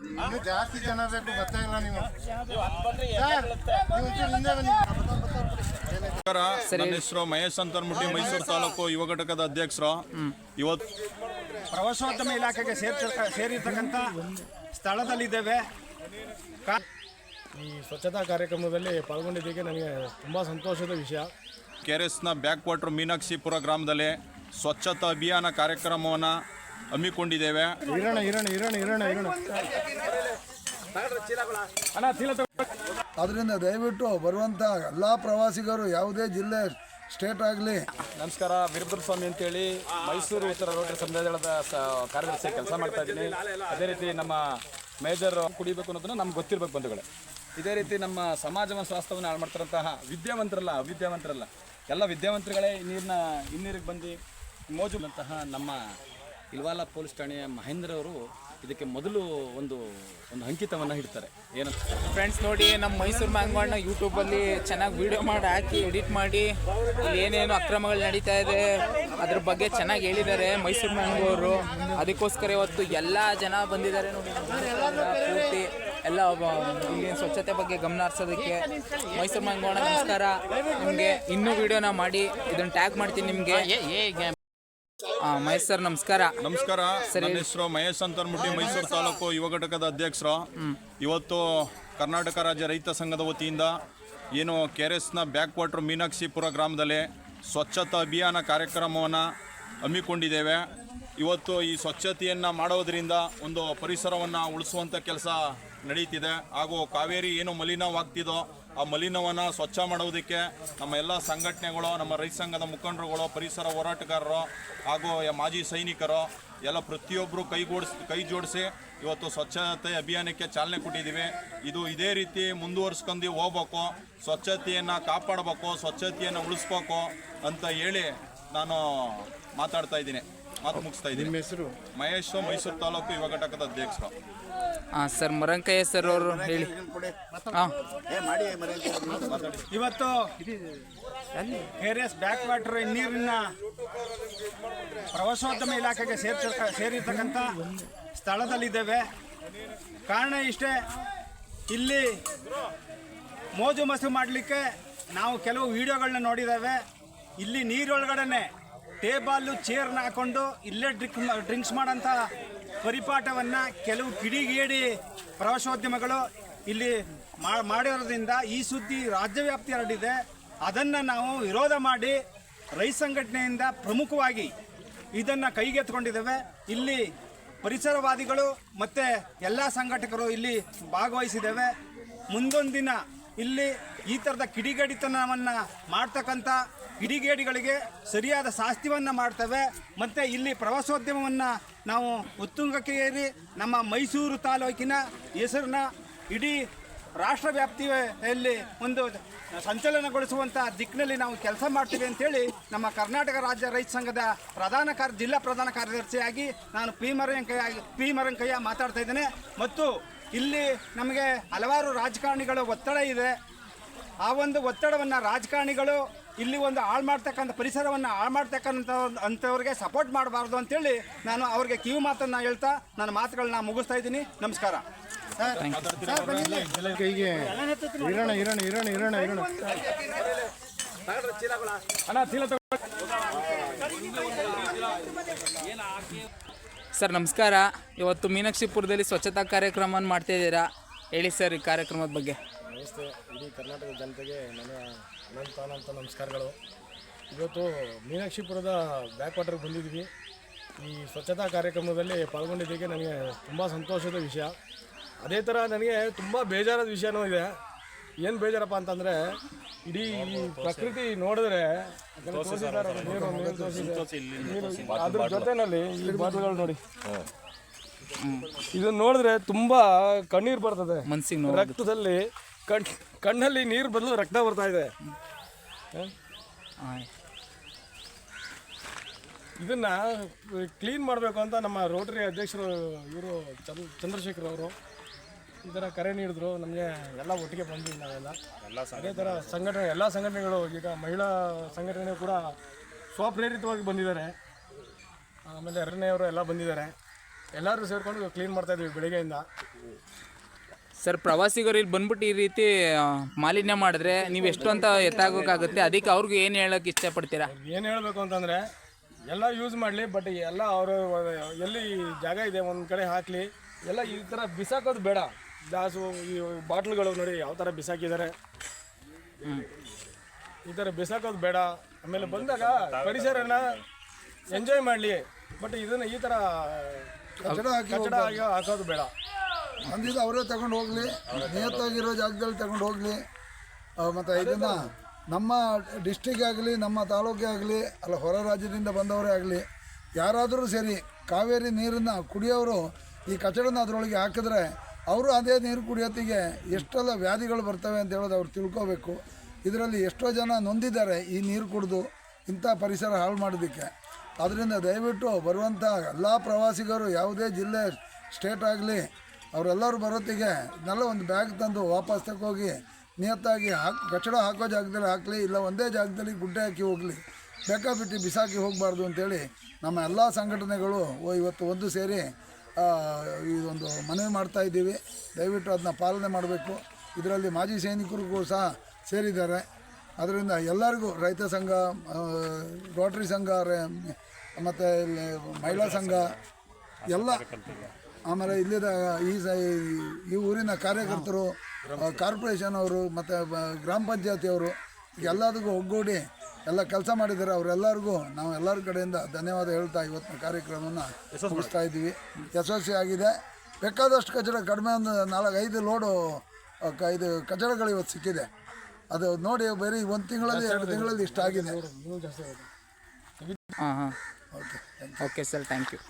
ಇನ್ನು ಜಾಸ್ತಿ ಜನ ಬೇಕು ಗೊತ್ತಾಗಿಲ್ಲ ಇಲ್ಲ ನೀವು. ನನ್ನ ಹೆಸರು ಮಹೇಶ್ ಅಂತರ್ಮುಟ್ಟಿ ಮೈಸೂರು ತಾಲೂಕು ಯುವ ಘಟಕದ ಅಧ್ಯಕ್ಷರು. ಇವತ್ತು ಪ್ರವಾಸೋದ್ಯಮ ಇಲಾಖೆಗೆ ಸೇರ್ತಿರ್ತ ಸೇರಿರ್ತಕ್ಕಂಥ ಸ್ಥಳದಲ್ಲಿದ್ದೇವೆ. ಈ ಸ್ವಚ್ಛತಾ ಕಾರ್ಯಕ್ರಮದಲ್ಲಿ ಪಾಲ್ಗೊಂಡಿದ್ದಕ್ಕೆ ನನಗೆ ತುಂಬ ಸಂತೋಷದ ವಿಷಯ. ಕೆ ಆರ್ ಎಸ್ನ ಬ್ಯಾಕ್ ವಾಟರ್ ಮೀನಾಕ್ಷಿಪುರ ಗ್ರಾಮದಲ್ಲಿ ಸ್ವಚ್ಛತಾ ಅಭಿಯಾನ ಕಾರ್ಯಕ್ರಮವನ್ನು ಹಮ್ಮಿಕೊಂಡಿದ್ದೇವೆ. ಅದರಿಂದ ಇರೋಣ ಇರೋಣ ಇರೋಣ ಇರೋಣ. ಆದ್ದರಿಂದ ದಯವಿಟ್ಟು ಬರುವಂಥ ಎಲ್ಲ ಪ್ರವಾಸಿಗರು ಯಾವುದೇ ಜಿಲ್ಲೆ ಸ್ಟೇಟ್ ಆಗಲಿ. ನಮಸ್ಕಾರ ವೀರಭದ್ರ ಸ್ವಾಮಿ ಅಂತೇಳಿ ಮೈಸೂರು ಉತ್ತರ ರೋಟರಿ ಸಮುದಾಯದ ಕಾರ್ಯದರ್ಶಿ ಕೆಲಸ ಮಾಡ್ತಾ ಇದ್ದೀನಿ. ಅದೇ ರೀತಿ ನಮ್ಮ ಮೇಜರ್ ಕುಡಿಬೇಕು ಅನ್ನೋದನ್ನ ನಮ್ಗೆ ಗೊತ್ತಿರಬೇಕು ಬಂಧುಗಳೇ. ಇದೇ ರೀತಿ ನಮ್ಮ ಸಮಾಜ ಸ್ವಾಸ್ಥ್ಯವನ್ನು ಹಾಳು ಮಾಡ್ತಾರಂತಹ ವಿದ್ಯಾವಂತರಲ್ಲ ಅವಿದ್ಯಾವಂತರಲ್ಲ. ಎಲ್ಲ ವಿದ್ಯಾವಂತರುಗಳೇ ನೀರನ್ನ ನೀರಿನ ಹಿನ್ನೀರಿಗೆ ಬಂದು ಮೋಜು ಅಂತಹ ನಮ್ಮ ಇಲ್ವಾಲ ಪೊಲೀಸ್ ಠಾಣೆಯ ಮಹೇಂದ್ರ ಅವರು ಇದಕ್ಕೆ ಮೊದಲು ಒಂದು ಒಂದು ಅಂಕಿತವನ್ನು ಇಡ್ತಾರೆ ಏನಂತ ಫ್ರೆಂಡ್ಸ್ ನೋಡಿ ನಮ್ಮ ಮೈಸೂರು ಮ್ಯಾಂಗ್ವಾಡ್ನ ಯೂಟ್ಯೂಬಲ್ಲಿ ಚೆನ್ನಾಗಿ ವಿಡಿಯೋ ಮಾಡಿ ಹಾಕಿ ಎಡಿಟ್ ಮಾಡಿ ಇಲ್ಲಿ ಏನೇನು ಅಕ್ರಮಗಳು ನಡೀತಾ ಇದೆ ಅದ್ರ ಬಗ್ಗೆ ಚೆನ್ನಾಗಿ ಹೇಳಿದ್ದಾರೆ ಮೈಸೂರು ಮ್ಯಾಂಗೋ ಅದಕ್ಕೋಸ್ಕರ ಇವತ್ತು ಎಲ್ಲ ಜನ ಬಂದಿದ್ದಾರೆ ನೋಡಿ. ಪೂರ್ತಿ ಎಲ್ಲ ಒಬ್ಬ ಇಲ್ಲಿ ಸ್ವಚ್ಛತೆ ಬಗ್ಗೆ ಗಮನ ಹರಿಸೋದಕ್ಕೆ ಮೈಸೂರು ಮ್ಯಾಂಗ್ವಾಡ ನಮಸ್ಕಾರ. ನಿಮಗೆ ಇನ್ನೂ ವೀಡಿಯೋನ ಮಾಡಿ ಇದನ್ನು ಟ್ಯಾಗ್ ಮಾಡ್ತೀನಿ ನಿಮಗೆ. ಮಹೇಶ್ ಸರ್ ನಮಸ್ಕಾರ. ನಮಸ್ಕಾರ. ನನ್ನ ಹೆಸರು ಮಹೇಶ್ ಅಂತರ್ಮುಟ್ಟಿ ಮೈಸೂರು ತಾಲೂಕು ಯುವ ಘಟಕದ ಅಧ್ಯಕ್ಷರು. ಇವತ್ತು ಕರ್ನಾಟಕ ರಾಜ್ಯ ರೈತ ಸಂಘದ ವತಿಯಿಂದ ಏನು ಕೆ ಆರ್ ಎಸ್ನ ಬ್ಯಾಕ್ ವಾಟರ್ ಮೀನಾಕ್ಷಿಪುರ ಗ್ರಾಮದಲ್ಲಿ ಸ್ವಚ್ಛತಾ ಅಭಿಯಾನ ಕಾರ್ಯಕ್ರಮವನ್ನು ಹಮ್ಮಿಕೊಂಡಿದ್ದೇವೆ. ಇವತ್ತು ಈ ಸ್ವಚ್ಛತೆಯನ್ನು ಮಾಡೋದರಿಂದ ಒಂದು ಪರಿಸರವನ್ನು ಉಳಿಸುವಂಥ ಕೆಲಸ ನಡೀತಿದೆ. ಹಾಗೂ ಕಾವೇರಿ ಏನು ಮಲಿನವಾಗ್ತಿದೋ ಆ ಮಲಿನವನ್ನು ಸ್ವಚ್ಛ ಮಾಡೋದಕ್ಕೆ ನಮ್ಮ ಎಲ್ಲ ಸಂಘಟನೆಗಳು ನಮ್ಮ ರೈತ ಸಂಘದ ಮುಖಂಡರುಗಳು ಪರಿಸರ ಹೋರಾಟಗಾರರು ಹಾಗೂ ಮಾಜಿ ಸೈನಿಕರು ಎಲ್ಲ ಪ್ರತಿಯೊಬ್ಬರು ಕೈಗೂಡಿಸ್ ಕೈ ಜೋಡಿಸಿ ಇವತ್ತು ಸ್ವಚ್ಛತೆ ಅಭಿಯಾನಕ್ಕೆ ಚಾಲನೆ ಕೊಟ್ಟಿದ್ದೀವಿ. ಇದು ಇದೇ ರೀತಿ ಮುಂದುವರ್ಸ್ಕೊಂಡು ಹೋಗ್ಬೇಕು ಸ್ವಚ್ಛತೆಯನ್ನು ಕಾಪಾಡಬೇಕು ಸ್ವಚ್ಛತೆಯನ್ನು ಉಳಿಸ್ಬೇಕು ಅಂತ ಹೇಳಿ ನಾನು ಮಾತಾಡ್ತಾ ಇದ್ದೀನಿ. ಮಾತು ಮುಗಿಸ್ತಾ ಇದ್ದೀನಿ. ಹೆಸರು? ಮಹೇಶ್ ಮೈಸೂರು ತಾಲೂಕು ಯುವ ಘಟಕದ ಅಧ್ಯಕ್ಷರು. ಹಾಂ ಸರ್ ಮರಂಕಯ್ಯ ಸರ್ ಅವರು ಹೇಳಿ. ಹಾಂ. ಇವತ್ತು ಎಸ್ ಬ್ಯಾಕ್ ವಾಟರ್ ನೀರಿನ ಪ್ರವಾಸೋದ್ಯಮ ಇಲಾಖೆಗೆ ಸೇರ್ತಿರ್ತ ಸೇರಿರ್ತಕ್ಕಂಥ ಸ್ಥಳದಲ್ಲಿದ್ದೇವೆ. ಕಾರಣ ಇಷ್ಟೇ ಇಲ್ಲಿ ಮೋಜು ಮಸು ಮಾಡಲಿಕ್ಕೆ ನಾವು ಕೆಲವು ವಿಡಿಯೋಗಳನ್ನ ನೋಡಿದ್ದೇವೆ. ಇಲ್ಲಿ ನೀರೊಳಗಡೆನೆ ಟೇಬಲ್ಲು ಚೇರ್ನ ಹಾಕೊಂಡು ಇಲ್ಲೇ ಡ್ರಿಂಕ್ ಡ್ರಿಂಕ್ಸ್ ಮಾಡೋಂಥ ಪರಿಪಾಠವನ್ನು ಕೆಲವು ಕಿಡಿಗೇಡಿ ಪ್ರವಾಸೋದ್ಯಮಗಳು ಇಲ್ಲಿ ಮಾಡಿರೋದ್ರಿಂದ ಈ ಸುದ್ದಿ ರಾಜ್ಯವ್ಯಾಪ್ತಿ ಹರಡಿದೆ. ಅದನ್ನು ನಾವು ವಿರೋಧ ಮಾಡಿ ರೈ ಸಂಘಟನೆಯಿಂದ ಪ್ರಮುಖವಾಗಿ ಇದನ್ನು ಕೈಗೆತ್ತಿಕೊಂಡಿದ್ದೇವೆ. ಇಲ್ಲಿ ಪರಿಸರವಾದಿಗಳು ಮತ್ತು ಎಲ್ಲ ಸಂಘಟಕರು ಇಲ್ಲಿ ಭಾಗವಹಿಸಿದ್ದೇವೆ. ಮುಂದೊಂದು ದಿನ ಇಲ್ಲಿ ಈ ಥರದ ಕಿಡಿಗೇಡಿತನವನ್ನು ಮಾಡ್ತಕ್ಕಂಥ ಕಿಡಿಗೇಡಿಗಳಿಗೆ ಸರಿಯಾದ ಶಾಸ್ತಿವನ್ನು ಮಾಡ್ತವೆ. ಮತ್ತು ಇಲ್ಲಿ ಪ್ರವಾಸೋದ್ಯಮವನ್ನು ನಾವು ಉತ್ತುಂಗಕ್ಕೆ ಏರಿ ನಮ್ಮ ಮೈಸೂರು ತಾಲೂಕಿನ ಹೆಸರನ್ನ ಇಡೀ ರಾಷ್ಟ್ರ ವ್ಯಾಪ್ತಿಯಲ್ಲಿ ಒಂದು ಸಂಚಲನಗೊಳಿಸುವಂಥ ದಿಕ್ಕಿನಲ್ಲಿ ನಾವು ಕೆಲಸ ಮಾಡ್ತೀವಿ ಅಂತೇಳಿ ನಮ್ಮ ಕರ್ನಾಟಕ ರಾಜ್ಯ ರೈತ ಸಂಘದ ಪ್ರಧಾನ ಕಾರ್ಯ, ಜಿಲ್ಲಾ ಪ್ರಧಾನ ಕಾರ್ಯದರ್ಶಿಯಾಗಿ ನಾನು ಪಿ ಮರಂಕಯ್ಯ ಪಿ ಮರಂಕಯ್ಯ ಮಾತಾಡ್ತಾ ಇದ್ದೇನೆ. ಮತ್ತು ಇಲ್ಲಿ ನಮಗೆ ಹಲವಾರು ರಾಜಕಾರಣಿಗಳ ಒತ್ತಡ ಇದೆ. ಆ ಒಂದು ಒತ್ತಡವನ್ನು ರಾಜಕಾರಣಿಗಳು ಇಲ್ಲಿ ಒಂದು ಹಾಳು ಮಾಡ್ತಕ್ಕಂಥ ಪರಿಸರವನ್ನು ಹಾಳು ಮಾಡ್ತಕ್ಕಂಥ ಅಂಥವ್ರಿಗೆ ಸಪೋರ್ಟ್ ಮಾಡಬಾರ್ದು ಅಂತೇಳಿ ನಾನು ಅವ್ರಿಗೆ ಕಿವಿ ಮಾತನ್ನು ಹೇಳ್ತಾ ನನ್ನ ಮಾತುಗಳನ್ನ ಮುಗಿಸ್ತಾ ಇದ್ದೀನಿ. ನಮಸ್ಕಾರ. ಕೈಗೆ ಇರೋಣ ಇರೋಣ ಇರೋಣ ಇರೋಣ ಇರೋಣ. ಸರ್, ನಮಸ್ಕಾರ. ಇವತ್ತು ಮೀನಾಕ್ಷಿಪುರದಲ್ಲಿ ಸ್ವಚ್ಛತಾ ಕಾರ್ಯಕ್ರಮವನ್ನು ಮಾಡ್ತಾ ಇದ್ದೀರಾ? ಹೇಳಿ ಸರ್, ಈ ಕಾರ್ಯಕ್ರಮದ ಬಗ್ಗೆ. ನಮಸ್ತೆ. ಇಡೀ ಕರ್ನಾಟಕದ ಜನತೆಗೆ ನನ್ನ ಅನಂತ ಅನಂತ ನಮಸ್ಕಾರಗಳು. ಇವತ್ತು ಮೀನಾಕ್ಷಿಪುರದ ಬ್ಯಾಕ್ ವಾಟರ್ಗೆ ಬಂದಿದ್ವಿ ಈ ಸ್ವಚ್ಛತಾ ಕಾರ್ಯಕ್ರಮದಲ್ಲಿ ಪಾಲ್ಗೊಂಡಿದ್ದಕ್ಕೆ ನನಗೆ ತುಂಬ ಸಂತೋಷದ ವಿಷಯ. ಅದೇ ಥರ ನನಗೆ ತುಂಬ ಬೇಜಾರದ ವಿಷಯನೂ ಇದೆ. ಏನು ಬೇಜಾರಪ್ಪ ಅಂತಂದರೆ ಇಡೀ ಈ ಪ್ರಕೃತಿ ನೋಡಿದ್ರೆ ಅದ್ರ ಜೊತೆನಲ್ಲಿ ಈ ಬಾಟಲ್ಗಳು ನೋಡಿ. ಇದನ್ನ ನೋಡಿದ್ರೆ ತುಂಬಾ ಕಣ್ಣೀರು ಬರ್ತದೆ. ಮನ್ಸಿಗೆ ರಕ್ತದಲ್ಲಿ ಕಣ್ ಕಣ್ಣಲ್ಲಿ ನೀರು ಬದಲು ರಕ್ತ ಬರ್ತಾ ಇದೆ. ಇದನ್ನ ಕ್ಲೀನ್ ಮಾಡಬೇಕು ಅಂತ ನಮ್ಮ ರೋಟರಿ ಅಧ್ಯಕ್ಷರು ಇವರು ಚಂದ್ರ ಚಂದ್ರಶೇಖರ್ ಅವರು ಈ ಥರ ಕರೆ ನೀಡಿದ್ರು ನಮಗೆ ಎಲ್ಲ ಒಟ್ಟಿಗೆ ಬಂದ್ವಿ ನಾವೆಲ್ಲ. ಎಲ್ಲ ಅದೇ ಥರ ಸಂಘಟನೆ ಎಲ್ಲ ಸಂಘಟನೆಗಳು ಈಗ ಮಹಿಳಾ ಸಂಘಟನೆ ಕೂಡ ಸ್ವಪ್ರೇರಿತವಾಗಿ ಬಂದಿದ್ದಾರೆ. ಆಮೇಲೆ ಎರಡನೇವರು ಎಲ್ಲ ಬಂದಿದ್ದಾರೆ. ಎಲ್ಲರೂ ಸೇರಿಕೊಂಡು ಕ್ಲೀನ್ ಮಾಡ್ತಾ ಇದ್ವಿ ಬೆಳಿಗ್ಗೆಯಿಂದ. ಸರ್ ಪ್ರವಾಸಿಗರು ಇಲ್ಲಿ ಬಂದ್ಬಿಟ್ಟು ಈ ರೀತಿ ಮಾಲಿನ್ಯ ಮಾಡಿದ್ರೆ ನೀವು ಎಷ್ಟು ಅಂತ ಎತ್ತಾಗೋಕ್ಕಾಗುತ್ತೆ? ಅದಕ್ಕೆ ಅವ್ರಿಗೂ ಏನು ಹೇಳೋಕೆ ಇಷ್ಟಪಡ್ತೀರಾ? ಏನು ಹೇಳಬೇಕು ಅಂತಂದರೆ ಎಲ್ಲ ಯೂಸ್ ಮಾಡಲಿ ಬಟ್ ಎಲ್ಲ ಅವರು ಎಲ್ಲಿ ಜಾಗ ಇದೆ ಒಂದು ಕಡೆ ಹಾಕಲಿ ಎಲ್ಲ ಈ ಥರ ಬಿಸಾಕೋದು ಬೇಡ. ಗ್ಲಾಸು ಈ ಬಾಟ್ಲುಗಳು ನೋಡಿ ಯಾವ ಥರ ಬಿಸಾಕಿದ್ದಾರೆ. ಈ ಥರ ಬಿಸಾಕೋದು ಬೇಡ. ಆಮೇಲೆ ಬಂದಾಗ ಪರಿಸರನ ಎಂಜಾಯ್ ಮಾಡಲಿ. ಬಟ್ ಇದನ್ನು ಈ ಥರ ಕಚಡ ಹಾಕಿ ಕಚಡ ಆಗಿ ಹಾಕೋದು ಬೇಡ. ಅಂದಿದ್ದು ಅವರೇ ತಗೊಂಡು ಹೋಗಲಿ. ನಿಯತ್ತಾಗಿರೋ ಜಾಗದಲ್ಲಿ ತಗೊಂಡು ಹೋಗಲಿ. ಮತ್ತು ಇದನ್ನು ನಮ್ಮ ಡಿಸ್ಟಿಕ್ ಆಗಲಿ ನಮ್ಮ ತಾಲೂಕೇ ಆಗಲಿ ಅಲ್ಲ ಹೊರ ರಾಜ್ಯದಿಂದ ಬಂದವರೇ ಆಗಲಿ ಯಾರಾದರೂ ಸರಿ ಕಾವೇರಿ ನೀರನ್ನು ಕುಡಿಯೋರು ಈ ಕಚಡನ ಅದರೊಳಗೆ ಹಾಕಿದ್ರೆ ಅವರು ಅದೇ ನೀರು ಕುಡಿಯೋತ್ತಿಗೆ ಎಷ್ಟೆಲ್ಲ ವ್ಯಾಧಿಗಳು ಬರ್ತವೆ ಅಂತ ಹೇಳೋದು ಅವ್ರು ತಿಳ್ಕೋಬೇಕು. ಇದರಲ್ಲಿ ಎಷ್ಟೋ ಜನ ನೊಂದಿದ್ದಾರೆ ಈ ನೀರು ಕುಡಿದು ಇಂಥ ಪರಿಸರ ಹಾಳು ಮಾಡೋದಕ್ಕೆ. ಅದರಿಂದ ದಯವಿಟ್ಟು ಬರುವಂಥ ಎಲ್ಲ ಪ್ರವಾಸಿಗರು ಯಾವುದೇ ಜಿಲ್ಲೆ, ಸ್ಟೇಟ್ ಆಗಲಿ, ಅವರೆಲ್ಲರೂ ಬರೋತ್ತಿಗೆ ಇದನ್ನೆಲ್ಲ ಒಂದು ಬ್ಯಾಗ್ ತಂದು ವಾಪಸ್ ತಗೋಗಿ ನಿಯತ್ತಾಗಿ ಹಾಕಿ ಕಚಡ ಹಾಕೋ ಜಾಗದಲ್ಲಿ ಹಾಕಲಿ, ಇಲ್ಲ ಒಂದೇ ಜಾಗದಲ್ಲಿ ಗುಡ್ಡೆ ಹಾಕಿ ಹೋಗಲಿ, ಬೇಕಾಬಿಟ್ಟು ಬಿಸಾಕಿ ಹೋಗಬಾರ್ದು ಅಂತೇಳಿ ನಮ್ಮ ಎಲ್ಲ ಸಂಘಟನೆಗಳು ಇವತ್ತು ಒಂದು ಸೇರಿ ಇದೊಂದು ಮನವಿ ಮಾಡ್ತಾ ಇದ್ದೀವಿ. ದಯವಿಟ್ಟು ಅದನ್ನ ಪಾಲನೆ ಮಾಡಬೇಕು. ಇದರಲ್ಲಿ ಮಾಜಿ ಸೈನಿಕರಿಗೂ ಸಹ ಸೇರಿದ್ದಾರೆ. ಅದರಿಂದ ಎಲ್ಲರಿಗೂ ರೈತ ಸಂಘ ರೋಟ್ರಿ ಸಂಘ ಮತ್ತು ಇಲ್ಲಿ ಮಹಿಳಾ ಸಂಘ, ಎಲ್ಲ ಆಮೇಲೆ ಇಲ್ಲಿದ ಈ ಈ ಊರಿನ ಕಾರ್ಯಕರ್ತರು ಕಾರ್ಪೊರೇಷನ್ ಅವರು, ಮತ್ತು ಗ್ರಾಮ ಪಂಚಾಯತಿಯವರು, ಎಲ್ಲದಕ್ಕೂ ಒಗ್ಗೂಡಿ ಎಲ್ಲ ಕೆಲಸ ಮಾಡಿದ್ದಾರೆ. ಅವರೆಲ್ಲರಿಗೂ ನಾವು ಎಲ್ಲರ ಕಡೆಯಿಂದ ಧನ್ಯವಾದ ಹೇಳ್ತಾ ಇವತ್ತಿನ ಕಾರ್ಯಕ್ರಮವನ್ನು ಮುಗಿಸ್ತಾ ಇದ್ದೀವಿ. ಯಶಸ್ವಿ ಆಗಿದೆ. ಬೇಕಾದಷ್ಟು ಕಚಡ ಕಡಿಮೆ ಒಂದು ನಾಲ್ಕು ಐದು ಲೋಡು ಕ- ಇದು ಕಚಡಗಳು ಇವತ್ತು ಸಿಕ್ಕಿದೆ. ಅದು ನೋಡಿ ಬರೀ ಒಂದು ತಿಂಗಳಲ್ಲಿ ಎರಡು ತಿಂಗಳಲ್ಲಿ ಇಷ್ಟ ಆಗಿದೆ. ಹಾಂ ಹಾಂ. Okay sir thank you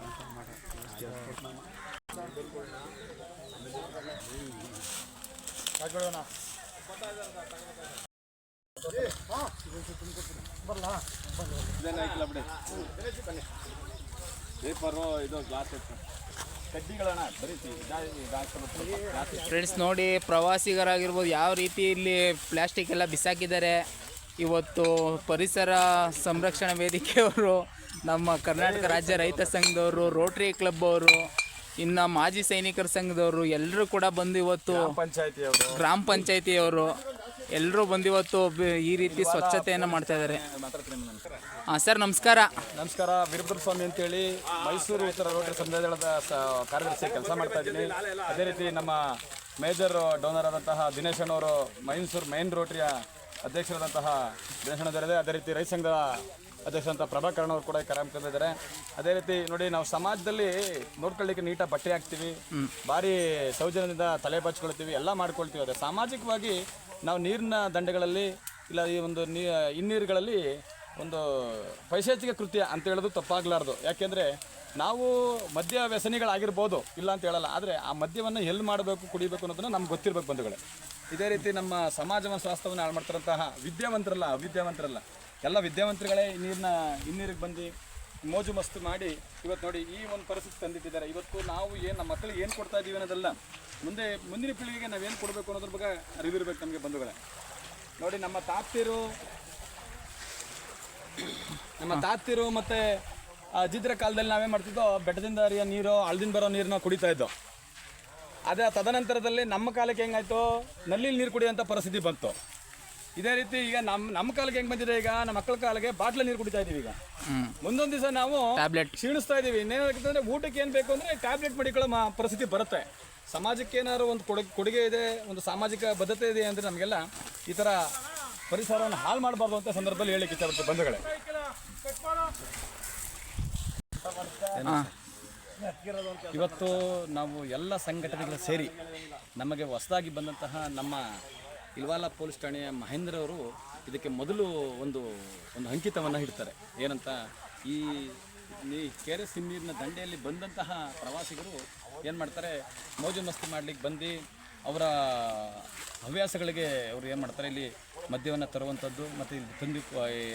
friends ನೋಡಿ ಪ್ರವಾಸಿಗರಾಗಿರ್ಬೋದು ಯಾವ ರೀತಿ ಇಲ್ಲಿ ಪ್ಲಾಸ್ಟಿಕ್ ಎಲ್ಲ ಬಿಸಾಕಿದ್ದಾರೆ. ಇವತ್ತು ಪರಿಸರ ಸಂರಕ್ಷಣಾ ವೇದಿಕೆಯವರು ನಮ್ಮ ಕರ್ನಾಟಕ ರಾಜ್ಯ ರೈತ ಸಂಘದವರು ರೋಟರಿ ಕ್ಲಬ್ ಅವರು ಇನ್ನು ಮಾಜಿ ಸೈನಿಕರ ಸಂಘದವರು ಎಲ್ಲರೂ ಕೂಡ ಬಂದು ಇವತ್ತು ಗ್ರಾಮ ಪಂಚಾಯತಿಯವರು ಎಲ್ಲರೂ ಬಂದಿವತ್ತು ಈ ರೀತಿ ಸ್ವಚ್ಛತೆಯನ್ನು ಮಾಡ್ತಾ ಇದ್ದಾರೆ. ಹಾಂ ಸರ್ ನಮಸ್ಕಾರ. ನಮಸ್ಕಾರ. ವೀರಭದ್ರ ಸ್ವಾಮಿ ಅಂತೇಳಿ ಮೈಸೂರು ಉತ್ತರ ರೋಟರಿ ಸಂಘದಳದ ಸ- ಕಾರ್ಯದರ್ಶಿ ಕೆಲಸ ಮಾಡ್ತಾ ಇದ್ದೀನಿ. ಅದೇ ರೀತಿ ನಮ್ಮ ಮೇಜರ್ ಡೋನರ್ ಆದಂತಹ ದಿನೇಶ್ ಅವರು ಮೈಸೂರು ಮೈನ್ ರೋಟರಿಯ ಅಧ್ಯಕ್ಷರಾದಂತಹ ದಿನೇಶ್ ಅದೇ ರೀತಿ ರೈತ ಸಂಘದ ಅಧ್ಯಕ್ಷರಂತ ಪ್ರಭಾಕರಣ ಅವರು ಕೂಡ ಈ ಅದೇ ರೀತಿ ನೋಡಿ ನಾವು ಸಮಾಜದಲ್ಲಿ ನೋಡ್ಕೊಳ್ಳಿಕ್ಕೆ ನೀಟಾಗಿ ಬಟ್ಟೆ ಹಾಕ್ತೀವಿ. ಭಾರಿ ಸೌಜನ್ಯದಿಂದ ತಲೆ ಬಚ್ಕೊಳ್ತೀವಿ. ಎಲ್ಲ ಮಾಡ್ಕೊಳ್ತೀವಿ. ಅದೇ ಸಾಮಾಜಿಕವಾಗಿ ನಾವು ನೀರಿನ ದಂಡೆಗಳಲ್ಲಿ ಇಲ್ಲ ಈ ಒಂದು ನೀ ಇನ್ನೀರುಗಳಲ್ಲಿ ಒಂದು ಪೈಶಾಚಿಕ ಕೃತ್ಯ ಅಂತ ಹೇಳೋದು ತಪ್ಪಾಗಲಾರ್ದು. ಯಾಕೆಂದರೆ ನಾವು ಮದ್ಯ ವ್ಯಸನಿಗಳಾಗಿರ್ಬೋದು, ಇಲ್ಲ ಅಂತ ಹೇಳಲ್ಲ. ಆದರೆ ಆ ಮದ್ಯವನ್ನು ಎಲ್ಲಿ ಮಾಡಬೇಕು, ಕುಡಿಬೇಕು ಅನ್ನೋದನ್ನು ನಮ್ಗೆ ಗೊತ್ತಿರಬೇಕು ಬಂಧುಗಳೇ. ಇದೇ ರೀತಿ ನಮ್ಮ ಸಮಾಜವನ್ನು, ಸ್ವಾಸ್ಥ್ಯವನ್ನು ಹಾಳು ಮಾಡ್ತಾರಂತಹ ವಿದ್ಯಾವಂತರಲ್ಲ, ಅವಿದ್ಯಾವಂತರಲ್ಲ. ಎಲ್ಲ ವಿದ್ಯಾವಂತರುಗಳೇ ನೀರನ್ನ ಹಿನ್ನೀರಿಗೆ ಬಂದು ಮೋಜು ಮಸ್ತು ಮಾಡಿ ಇವತ್ತು ನೋಡಿ ಈ ಒಂದು ಪರಿಸ್ಥಿತಿ ತಂದಿಟ್ಟಿದ್ದಾರೆ. ಇವತ್ತು ನಾವು ಏನು ನಮ್ಮ ಮಕ್ಕಳಿಗೆ ಏನು ಕೊಡ್ತಾ ಇದ್ದೀವಿ ಅನ್ನೋದಲ್ಲ ಮುಂದೆ ಮುಂದಿನ ಪೀಳಿಗೆಗೆ ನಾವೇನು ಕೊಡಬೇಕು ಅನ್ನೋದ್ರ ಬಗ್ಗೆ ಅರಿವಿರ್ಬೇಕು ನಮಗೆ ಬಂಧುಗಳೇ. ನೋಡಿ ನಮ್ಮ ತಾಪ್ತಿರು ನಮ್ಮ ತಾತ್ತಿರು ಮತ್ತು ಆ, ಜಿದ್ರ ಕಾಲದಲ್ಲಿ ನಾವೇನು ಮಾಡ್ತಿದ್ದೋ ಬೆಟ್ಟದಿಂದ ಹರಿಯೋ ನೀರು ಹಳದಿಂದ ಬರೋ ನೀರನ್ನ ಕುಡಿತಾ ಇದ್ದೋ. ಅದೇ ತದನಂತರದಲ್ಲಿ ನಮ್ಮ ಕಾಲಕ್ಕೆ ಹೆಂಗಾಯ್ತು ನಲ್ಲಿ ನೀರು ಕುಡಿಯೋಂಥ ಪರಿಸ್ಥಿತಿ ಬಂತು. ಇದೇ ರೀತಿ ಈಗ ನಮ್ಮ ನಮ್ಮ ಕಾಲಕ್ಕೆ ಹೆಂಗ್ ಬಂದಿದೆ ಈಗ? ನಮ್ಮ ಮಕ್ಕಳ ಕಾಲಿಗೆ ಬಾಟ್ಲ ನೀರು ಕುಡಿತಾ ಇದೀವಿ ಈಗ. ಮುಂದೊಂದು ದಿವಸ ನಾವು ಟ್ಯಾಬ್ಲೆಟ್ ಕ್ಷೀಣಿಸ್ತಾ ಇದೀವಿ. ಇನ್ನೇನಾಗುತ್ತೆ ಊಟಕ್ಕೆ ಏನು ಬೇಕು ಅಂದ್ರೆ ಟ್ಯಾಬ್ಲೆಟ್ ಮಡಿಕೊಳ್ಳೋ ಪರಿಸ್ಥಿತಿ ಬರುತ್ತೆ. ಸಮಾಜಕ್ಕೆ ಏನಾದ್ರು ಒಂದು ಕೊಡುಗೆ ಕೊಡುಗೆ ಇದೆ ಒಂದು ಸಾಮಾಜಿಕ ಬದ್ಧತೆ ಇದೆ ಅಂದ್ರೆ ನಮಗೆಲ್ಲ ಈ ಥರ ಪರಿಸರವನ್ನು ಹಾಳು ಮಾಡಬಾರ್ದು ಅಂತ ಸಂದರ್ಭದಲ್ಲಿ ಹೇಳಿಕ್ಕೆ ಇಷ್ಟಪಡ್ತೀವಿ ಬಂಧುಗಳೇ. ಇವತ್ತು ನಾವು ಎಲ್ಲ ಸಂಘಟನೆಗಳು ಸೇರಿ ನಮಗೆ ಹೊಸದಾಗಿ ಬಂದಂತಹ ನಮ್ಮ ಇಲ್ವಾಲ ಪೊಲೀಸ್ ಠಾಣೆಯ ಮಹೇಂದ್ರ ಅವರು ಇದಕ್ಕೆ ಮೊದಲು ಒಂದು ಒಂದು ಅಂಕಿತವನ್ನು ಇಡ್ತಾರೆ. ಏನಂತ, ಈ ಈ ಕೆರೆ ಸಿನ್ನೀರಿನ ದಂಡೆಯಲ್ಲಿ ಬಂದಂತಹ ಪ್ರವಾಸಿಗರು ಏನು ಮಾಡ್ತಾರೆ, ಮೋಜು ಮಸ್ತಿ ಮಾಡ್ಲಿಕ್ಕೆ ಬಂದು ಅವರ ಹವ್ಯಾಸಗಳಿಗೆ ಅವರು ಏನು ಮಾಡ್ತಾರೆ, ಇಲ್ಲಿ ಮದ್ಯವನ್ನು ತರುವಂಥದ್ದು ಮತ್ತು ಇಲ್ಲಿ ತಂದು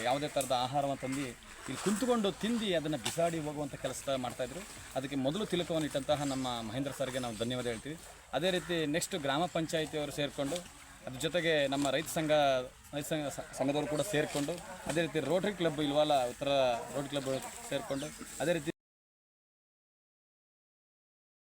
ಯಾವುದೇ ಥರದ ಆಹಾರವನ್ನು ತಂದು ಇಲ್ಲಿ ಕುಂತುಕೊಂಡು ತಿಂದು ಅದನ್ನು ಬಿಸಾಡಿ ಹೋಗುವಂಥ ಕೆಲಸ ಮಾಡ್ತಾಯಿದ್ರು ಅದಕ್ಕೆ ಮೊದಲು ತಿಲಕವನ್ನು ಇಟ್ಟಂತಹ ನಮ್ಮ ಮಹೇಂದ್ರ ಸರ್ಗೆ ನಾವು ಧನ್ಯವಾದ ಹೇಳ್ತೀವಿ. ಅದೇ ರೀತಿ ನೆಕ್ಸ್ಟ್ ಗ್ರಾಮ ಪಂಚಾಯಿತಿಯವರು ಸೇರಿಕೊಂಡು ಅದ್ರ ಜೊತೆಗೆ ನಮ್ಮ ರೈತ ಸಂಘ ರೈತ ಸಂಘ ಸಂಘದವರು ಕೂಡ ಸೇರಿಕೊಂಡು, ಅದೇ ರೀತಿ ರೋಟರಿ ಕ್ಲಬ್ ಇಲ್ವಲ್ಲ, ಉತ್ತರ ರೋಟರಿ ಕ್ಲಬ್ ಸೇರಿಕೊಂಡು, ಅದೇ ರೀತಿ